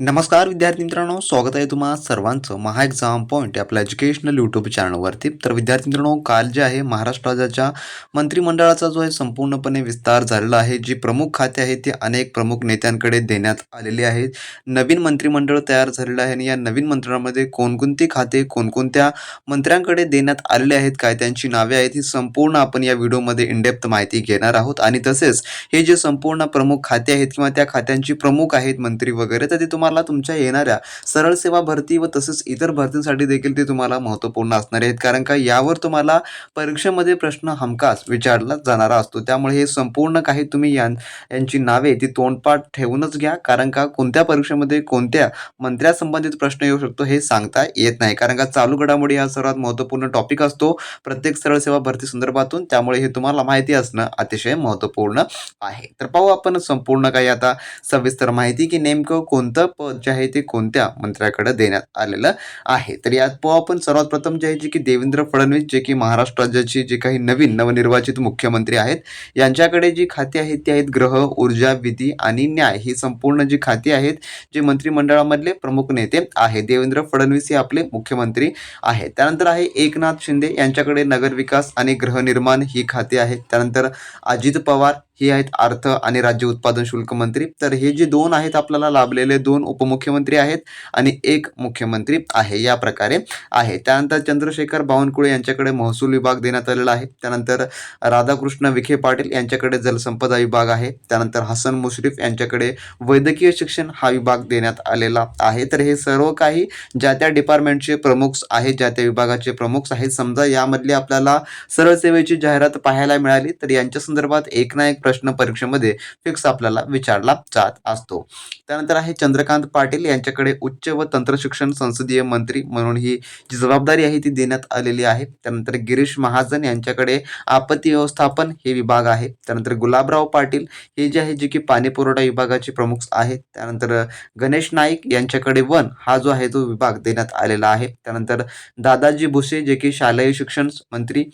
नमस्कार विद्यार्थी मित्रांनो स्वागत आहे तुम्हा सर्वांचं महा एक्झाम पॉईंट या आपल्या एज्युकेशनल यूट्यूब चॅनलवरती तर विद्यार्थी मित्रांनो काल जे आहे महाराष्ट्र राज्याच्या मंत्रिमंडळाचा जो आहे संपूर्णपणे विस्तार झालेला आहे. जी प्रमुख खाते आहेत ती अनेक प्रमुख नेत्यांकडे देण्यात आलेली आहेत. नवीन मंत्रिमंडळ तयार झालेलं आहे आणि या नवीन मंत्रिमंडळामध्ये कोणकोणती खाते कोणकोणत्या मंत्र्यांकडे देण्यात आलेले आहेत काय त्यांची नावे आहेत ही संपूर्ण आपण या व्हिडिओमध्ये इनडेप्थ माहिती घेणार आहोत. आणि तसेच हे जे संपूर्ण प्रमुख खाते आहेत किंवा त्या खात्यांची प्रमुख आहेत मंत्री वगैरे तर ते तुम्हाला तुमच्या येणाऱ्या सरळ सेवा भरती व तसेच इतर भरतींसाठी देखील ते तुम्हाला महत्त्वपूर्ण असणार आहेत. कारण का यावर तुम्हाला परीक्षेमध्ये प्रश्न हमखास विचारला जाणारा असतो. त्यामुळे हे संपूर्ण काही तुम्ही यां यांची नावे ती तोंडपाठ ठेवूनच घ्या. कारण का कोणत्या परीक्षेमध्ये कोणत्या मंत्र्यासंबंधित प्रश्न येऊ शकतो हे सांगता येत नाही. कारण का चालू घडामोडी हा सर्वात महत्त्वपूर्ण टॉपिक असतो. प्रत्येक सरळ सेवा भरती संदर्भातून. त्यामुळे हे तुम्हाला माहिती असणं अतिशय महत्त्वपूर्ण आहे. तर पाहू आपण संपूर्ण काही आता सविस्तर माहिती की नेमकं कोणतं पद जे आहे ते कोणत्या मंत्र्याकडे देण्यात आलेलं आहे? तर यात पाहू आपण सर्वात प्रथम जे आहे जे की देवेंद्र फडणवीस जे की महाराष्ट्र राज्याची जे काही नवीन नवनिर्वाचित मुख्यमंत्री आहेत यांच्याकडे जी खाती आहेत ती आहेत ग्रह ऊर्जा विधी आणि न्याय. ही संपूर्ण जी खाती आहेत जे मंत्रिमंडळामधले प्रमुख नेते आहेत. देवेंद्र फडणवीस हे आपले मुख्यमंत्री आहेत. त्यानंतर आहे एकनाथ शिंदे यांच्याकडे नगरविकास आणि गृहनिर्माण ही खाती आहेत. त्यानंतर अजित पवार ही आहेत अर्थ आणि राज्य उत्पादन शुल्क मंत्री. तर हे जे दोन आहेत आपल्याला लाभलेले दोन उपमुख्यमंत्री आहेत आणि एक मुख्यमंत्री आहे. या प्रकारे आहे. त्यानंतर चंद्रशेखर बावनकुळे यांच्याकडे महसूल विभाग देण्यात आलेला आहे. त्यानंतर राधाकृष्ण विखे पाटील यांच्याकडे जलसंपदा विभाग आहे. त्यानंतर हसन मुश्रीफ यांच्याकडे वैद्यकीय शिक्षण हा विभाग देण्यात आलेला आहे. तर हे सर्व काही ज्या त्या डिपार्टमेंटचे प्रमुख आहेत ज्या त्या विभागाचे प्रमुख आहेत समजा यामधले आपल्याला सरळ सेवेची जाहिरात पाहायला मिळाली. तर यांच्या संदर्भात एक ना एक प्रश्न परीक्षेमध्ये फिक्स आपल्याला विचारला जात असतो. त्यानंतर आहे चंद्रकांत पाटील. यांच्याकडे उच्च व तंत्रशिक्षण संसदीय मंत्री म्हणून ही जी जबाबदारी आहे ती देण्यात आलेली आहे. त्यानंतर गिरीश महाजन यांच्याकडे आपत्ती व्यवस्थापन हे विभाग आहे. त्यानंतर गुलाबराव पाटील हे जे आहे जे की पाणी पुरवठा विभागाचे प्रमुख आहेत. त्यानंतर गणेश नाईक यांच्याकडे वन हा जो आहे तो विभाग देण्यात आलेला आहे. त्यानंतर दादाजी भुसे जे की शालेय शिक्षण मंत्री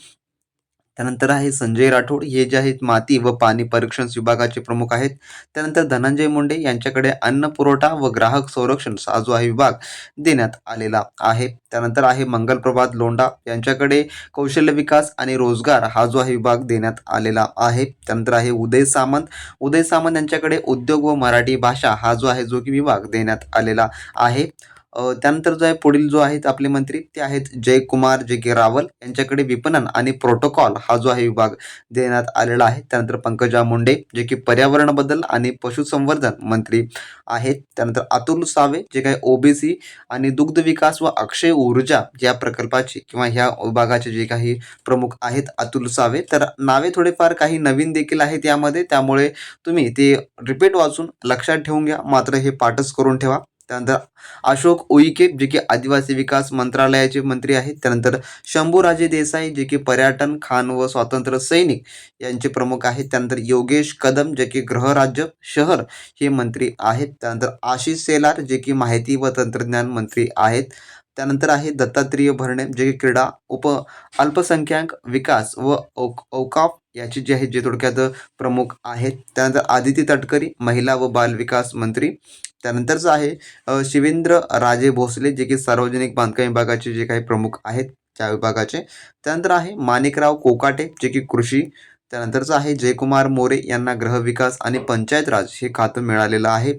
त्यानंतर आहे संजय राठोड. हे जे आहेत माती व पाणी परीक्षण विभागाचे प्रमुख आहेत. त्यानंतर धनंजय मुंडे यांच्याकडे अन्न पुरवठा व ग्राहक संरक्षण हा जो आहे विभाग देण्यात आलेला आहे. त्यानंतर आहे मंगलप्रभात लोंडा यांच्याकडे कौशल्य विकास आणि रोजगार हा जो आहे विभाग देण्यात आलेला आहे. त्यानंतर आहे उदय सामंत. उदय सामंत यांच्याकडे उद्योग व मराठी भाषा हा जो आहे जो की विभाग देण्यात आलेला आहे. त्यानंतर जो आहे पुढील जो आहेत आपले मंत्री ते आहेत जयकुमार जे के रावल यांच्याकडे विपणन आणि प्रोटोकॉल हा जो आहे विभाग देण्यात आलेला आहे. त्यानंतर पंकजा मुंडे जे की पर्यावरण बदल आणि पशुसंवर्धन मंत्री आहेत. त्यानंतर अतुल सावे जे काही ओबीसी आणि दुग्ध विकास व अक्षय ऊर्जा या प्रकल्पाचे किंवा ह्या विभागाचे जे काही प्रमुख आहेत अतुल सावे तर नावे थोडेफार काही नवीन देखील आहेत यामध्ये. त्यामुळे तुम्ही ते रिपीट वाचून लक्षात ठेवून घ्या. मात्र हे पाठच करून ठेवा. त्यानंतर अशोक उईके जे की आदिवासी विकास मंत्रालयाचे मंत्री आहेत. त्यानंतर शंभूराजे देसाई जे की पर्यटन खान व स्वातंत्र्य सैनिक यांचे प्रमुख आहेत. त्यानंतर योगेश कदम जे की गृहराज्य शहर हे मंत्री आहेत. त्यानंतर आशिष सेलार जे की माहिती व तंत्रज्ञान मंत्री आहेत. त्यानंतर आहे दत्तात्रेय भरणे जे की क्रीडा उप अल्पसंख्याक विकास व औक औकाफ याची जे आहेत जे थोडक्यात प्रमुख आहेत त्यानंतर आदिती तटकरी महिला व बाल विकास मंत्री. त्यानंतरचं आहे शिवेंद्र राजे भोसले जे की सार्वजनिक बांधकाम विभागाचे जे काही प्रमुख आहेत त्या विभागाचे. त्यानंतर आहे माणिकराव कोकाटे जे की कृषी. त्यानंतरचं आहे जयकुमार मोरे यांना गृहविकास आणि पंचायत राज हे खातं मिळालेलं आहे.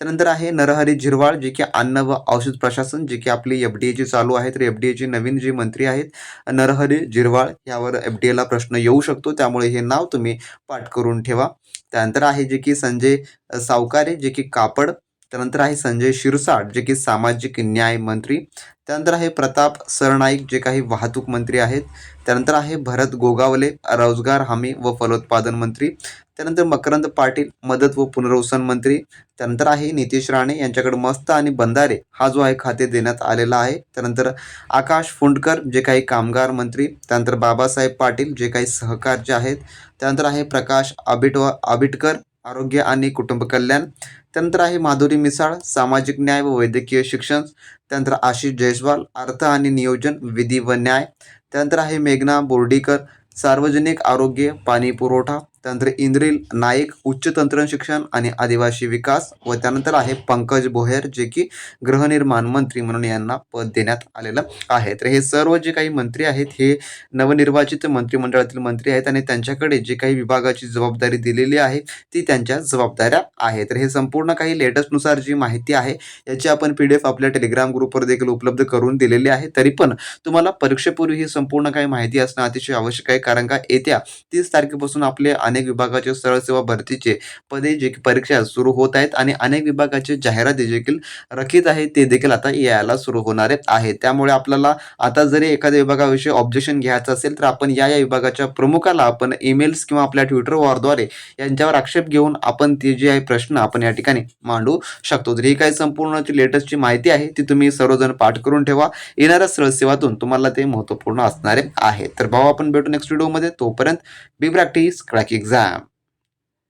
त्यानंतर आहे नरहरी झिरवाळ जे की अन्न व औषध प्रशासन जे की आपली एफ डी एची चालू आहे तर एफ डी एचे नवीन जे मंत्री आहेत नरहरी झिरवाळ यावर एफ डी एला प्रश्न येऊ शकतो. त्यामुळे हे नाव तुम्ही पाठ करून ठेवा. त्यानंतर आहे जे की संजय सावकारे जे की कापड त्यानंतर आहे संजय शिरसाट जे की सामाजिक न्याय मंत्री. त्यानंतर आहे प्रताप सरनाईक जे काही वाहतूक मंत्री आहेत. त्यानंतर आहे भरत गोगावले रोजगार हमी व फलोत्पादन मंत्री. त्यानंतर मकरंद पाटील मदत व पुनर्वसन मंत्री. त्यानंतर आहे नितेश राणे यांच्याकडे मस्त आणि बंधारे हा जो आहे खाते देण्यात आलेला आहे. त्यानंतर आकाश फुंडकर जे काही कामगार मंत्री. त्यानंतर बाबासाहेब पाटील जे काही सहकार जे आहेत. त्यानंतर आहे प्रकाश आबिटवा आबिटकर आरोग्य आणि कुटुंब कल्याण. त्यानंतर आहे माधुरी मिसाळ सामाजिक न्याय व वैद्यकीय शिक्षण. त्यानंतर आशिष जयस्वाल अर्थ आणि नियोजन विधी व न्याय. त्यानंतर आहे मेघना बोर्डीकर सार्वजनिक आरोग्य पाणी पुरवठा. त्यानंतर इंद्रिल नाईक उच्च तंत्र शिक्षण आणि आदिवासी विकास व त्यानंतर आहे पंकज बोहेर जे की गृहनिर्माण मंत्री म्हणून यांना पद देण्यात आलेलं आहे. तर हे सर्व जे काही मंत्री आहेत हे नवनिर्वाचित मंत्रिमंडळातील मंत्री आहेत आणि त्यांच्याकडे जे काही विभागाची जबाबदारी दिलेली आहे ती त्यांच्या जबाबदाऱ्या आहेत. तर हे संपूर्ण काही लेटेस्टनुसार जी माहिती आहे याची आपण पी डी एफ आपल्या टेलिग्राम ग्रुपवर देखील उपलब्ध करून दिलेली आहे. तरी पण तुम्हाला परीक्षेपूर्वी ही संपूर्ण काही माहिती असणं अतिशय आवश्यक आहे कारण का येत्या तीस तारखेपासून आपले अनेक विभागाचे सरळ सेवा भरतीचे पदे जे की परीक्षा सुरू होत आहेत आणि अनेक विभागाचे जाहिराती देखील रखित आहे ते देखील आता यायला सुरू होणारे आहेत. त्यामुळे आपल्याला आता जरी एखाद्या विभागाविषयी ऑब्जेक्शन घ्यायचं असेल तर आपण या या विभागाच्या प्रमुखाला आपण ईमेल्स किंवा आपल्या ट्विटरवरद्वारे यांच्यावर आक्षेप घेऊन आपण ती जी आहे प्रश्न आपण या ठिकाणी मांडू शकतो. तर ही काही संपूर्णची लेटेस्टची माहिती आहे ती तुम्ही सर्वजण पाठ करून ठेवा. येणाऱ्या सरळ सेवातून तुम्हाला ते महत्त्वपूर्ण असणारे आहे. तर भाऊ आपण भेटू नेक्स्ट व्हिडिओमध्ये तोपर्यंत बी प्रॅक्टिस क्रॅकिंग एक्झाम